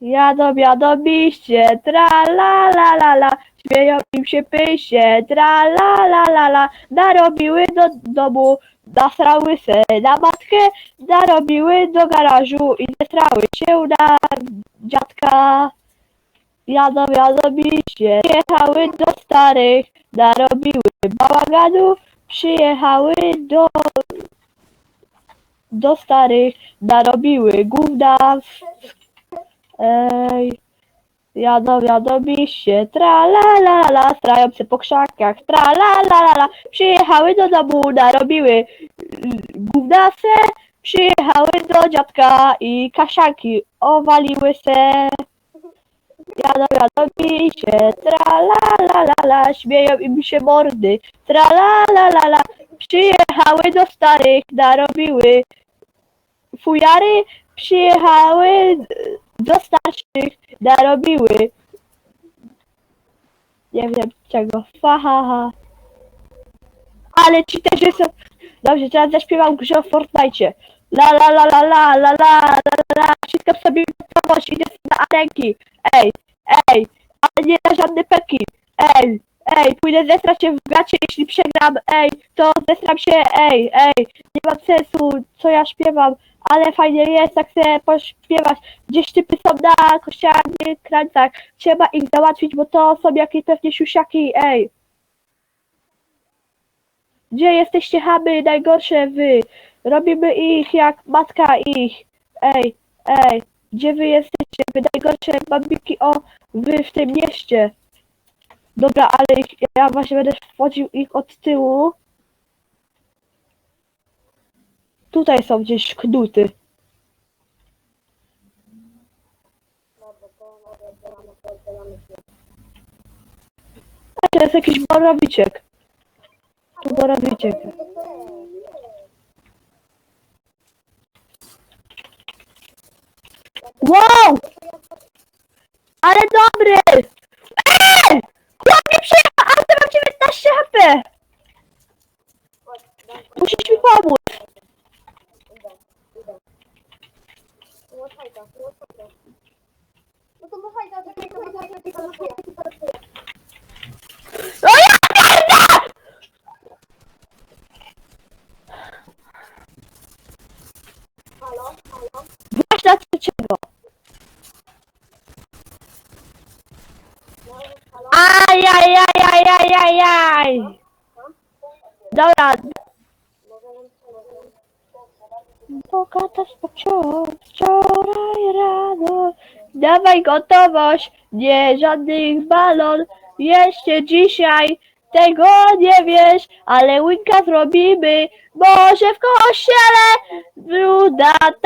Jadą, jadą miście, tra la la la la, śmieją im się pysie, tra la la la la, narobiły do domu, nasrały se na matkę, narobiły do garażu i zesrały się na dziadka. Jadą, jadą miście, jechały do starych, narobiły bałaganu, przyjechały do do starych, narobiły gówna Ej, jadą, jadą miście, tra la la la strają się po krzakach, tra la la la la, przyjechały do domu, narobiły y, gównasy, przyjechały do dziadka i kasianki owaliły se. Jadą, jadą miście, tra la la la la, śmieją im się mordy, tra la la la la, przyjechały do starych, narobiły fujary, przyjechały do starszych narobiły. Nie wiem czego. Ha, ha, ha. Ale ci też są. Dobrze, teraz zaśpiewam grze o Fortnite. La la la la la la la la la Wszystko sobie gotowość, idę na arenki. Ej, ej, ale nie na żadne peki. Ej, ej, pójdę zestrać się w gacie, jeśli przegram. Ej, to zestram się, ej, ej. Nie mam sensu, co ja śpiewam ale fajnie jest, tak chcę pośpiewać. Gdzieś typy są na kościelnych krańcach. Trzeba ich załatwić, bo to są jakieś pewnie siusiaki, ej. Gdzie jesteście chamy najgorsze wy? Robimy ich jak matka ich. Ej, ej, gdzie wy jesteście? Wy najgorsze bambiki, o, wy w tym mieście. Dobra, ale ja właśnie będę wchodził ich od tyłu. Tutaj są gdzieś knuty. A to jest jakiś borowiczek. Tu borowiczek. Wow! Cowboys. Olha a merda! Halo, halo. Właśnie trzeciego. Aj, aj, aj, aj, aj, aj, aj. Dobra, Bogata spociąg wczoraj rano. Dawaj gotowość, nie żadnych balon. Jeszcze dzisiaj tego nie wiesz, ale łynka zrobimy. Może w kościele brudata